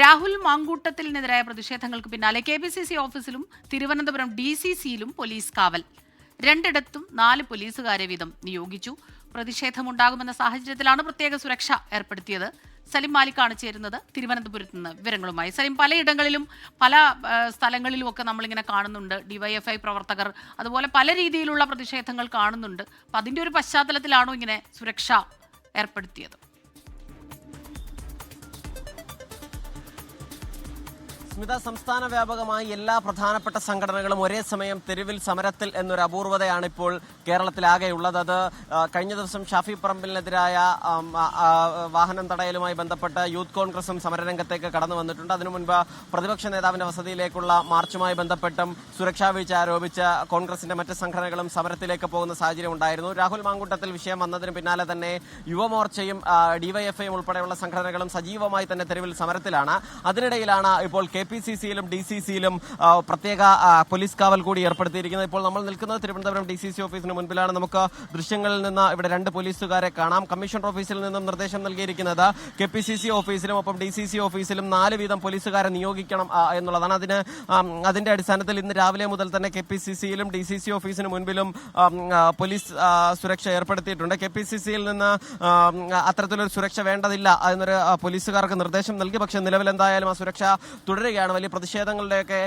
രാഹുൽ മാങ്കൂട്ടത്തിനെതിരായ പ്രതിഷേധങ്ങൾക്ക് പിന്നാലെ K P C C ഓഫീസിലും Thiruvananthapuram D C സിയിലും പോലീസ് കാവൽ. രണ്ടിടത്തും നാല് പോലീസുകാരെ വീതം നിയോഗിച്ചു. പ്രതിഷേധമുണ്ടാകുമെന്ന സാഹചര്യത്തിലാണ് പ്രത്യേക സുരക്ഷ ഏർപ്പെടുത്തിയത്. സലിം മാലിക്കാണ് ചേരുന്നത് തിരുവനന്തപുരത്ത് നിന്ന് വിവരങ്ങളുമായി. സലിം പലയിടങ്ങളിലും പല സ്ഥലങ്ങളിലും ഒക്കെ നമ്മളിങ്ങനെ കാണുന്നുണ്ട്. ഡിവൈഎഫ്ഐ പ്രവർത്തകർ അതുപോലെ പല രീതിയിലുള്ള പ്രതിഷേധങ്ങൾ കാണുന്നുണ്ട്. അപ്പം അതിന്റെ ഒരു പശ്ചാത്തലത്തിലാണോ ഇങ്ങനെ സുരക്ഷ ഏർപ്പെടുത്തിയത്? സ്മിത സംസ്ഥാന വ്യാപകമായി എല്ലാ പ്രധാനപ്പെട്ട സംഘടനകളും ഒരേ സമയം തെരുവിൽ സമരത്തിൽ എന്നൊരു അപൂർവതയാണ് ഇപ്പോൾ കേരളത്തിലാകെയുള്ളത്. അത് കഴിഞ്ഞ ദിവസം ഷാഫി പറമ്പിലിനെതിരായ വാഹനം തടയലുമായി ബന്ധപ്പെട്ട് യൂത്ത് കോൺഗ്രസും സമരരംഗത്തേക്ക് കടന്നു വന്നിട്ടുണ്ട്. അതിനു മുൻപ് പ്രതിപക്ഷ നേതാവിന്റെ വസതിയിലേക്കുള്ള മാർച്ചുമായി ബന്ധപ്പെട്ടും സുരക്ഷാ വീഴ്ച ആരോപിച്ച കോൺഗ്രസിന്റെ മറ്റ് സംഘടനകളും സമരത്തിലേക്ക് പോകുന്ന സാഹചര്യം ഉണ്ടായിരുന്നു. രാഹുൽ മാങ്കൂട്ടത്തിൽ വിഷയം വന്നതിന് പിന്നാലെ തന്നെ യുവമോർച്ചയും ഡിവൈഎഫ്ഐയും ഉൾപ്പെടെയുള്ള സംഘടനകളും സജീവമായി തന്നെ തെരുവിൽ സമരത്തിലാണ്. അതിനിടയിലാണ് ഇപ്പോൾ കെ പി സി സിയിലും ഡി സി സിയിലും പ്രത്യേക പോലീസ് കാവൽ കൂടി ഏർപ്പെടുത്തിയിരിക്കുന്നത് ഇപ്പോൾ നമ്മൾ നിൽക്കുന്നത് തിരുവനന്തപുരം ഡി സി സി ഓഫീസിന് മുൻപിലാണ്. നമുക്ക് ദൃശ്യങ്ങളിൽ നിന്ന് ഇവിടെ രണ്ട് പോലീസുകാരെ കാണാം. കമ്മീഷണർ ഓഫീസിൽ നിന്നും നിർദ്ദേശം നൽകിയിരിക്കുന്നത് കെ പി സി സി ഓഫീസിലും ഒപ്പം ഡി സി സി ഓഫീസിലും നാല് വീതം പോലീസുകാരെ നിയോഗിക്കണം എന്നുള്ളതാണ്. അതിന് അതിന്റെ അടിസ്ഥാനത്തിൽ ഇന്ന് രാവിലെ മുതൽ തന്നെ കെ പി സി സിയിലും ഡി സി സി ഓഫീസിന് മുൻപിലും പോലീസ് സുരക്ഷ ഏർപ്പെടുത്തിയിട്ടുണ്ട്. കെ പി സി സിയിൽ നിന്ന് അത്തരത്തിലൊരു സുരക്ഷ വേണ്ടതില്ല എന്നൊരു പോലീസുകാർക്ക് നിർദ്ദേശം നൽകി. പക്ഷേ നിലവിൽ എന്തായാലും ആ സുരക്ഷ തുടരുകയാണ്. വലിയ പ്രതിഷേധങ്ങളുടെയൊക്കെ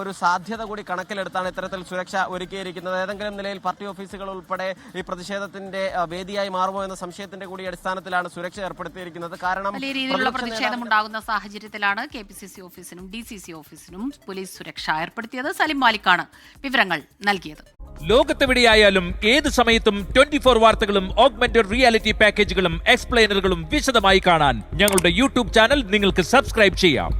ഒരു സാധ്യത കൂടി കണക്കിലെടുത്താണ് ഇത്തരത്തിൽ സുരക്ഷ ഒരുക്കിയിരിക്കുന്നത്. ഏതെങ്കിലും നിലയിൽ പാർട്ടി ഓഫീസുകൾ ഉൾപ്പെടെ ഈ പ്രതിഷേധത്തിന്റെ വേദിയായി മാറുമോ എന്ന സംശയത്തിന്റെ കൂടി അടിസ്ഥാനത്തിലാണ് സുരക്ഷ ഏർപ്പെടുത്തിയിരിക്കുന്നത്. കാരണം വലിയ രീതിയിലുള്ള പ്രതിഷേധം ഉണ്ടാകുന്ന സാഹചര്യത്തിലാണ് കെ പി സി സി ഓഫീസിനും ഡി സി സി ഓഫീസിനും പോലീസ് സുരക്ഷ ഏർപ്പെടുത്തിയത്. സലിം മാലിക്കാണ് വിവരങ്ങൾ നൽകിയത്. ലോകത്തെവിടെയായാലും ഏത് സമയത്തും ട്വന്റി ഫോർ വാർത്തകളും ഓഗ്മെന്റഡ് റിയാലിറ്റി പാക്കേജുകളും എക്സ്പ്ലെയിനറുകളും വിശദമായി കാണാൻ ഞങ്ങളുടെ യൂട്യൂബ് ചാനൽ നിങ്ങൾക്ക് സബ്സ്ക്രൈബ് ചെയ്യാം.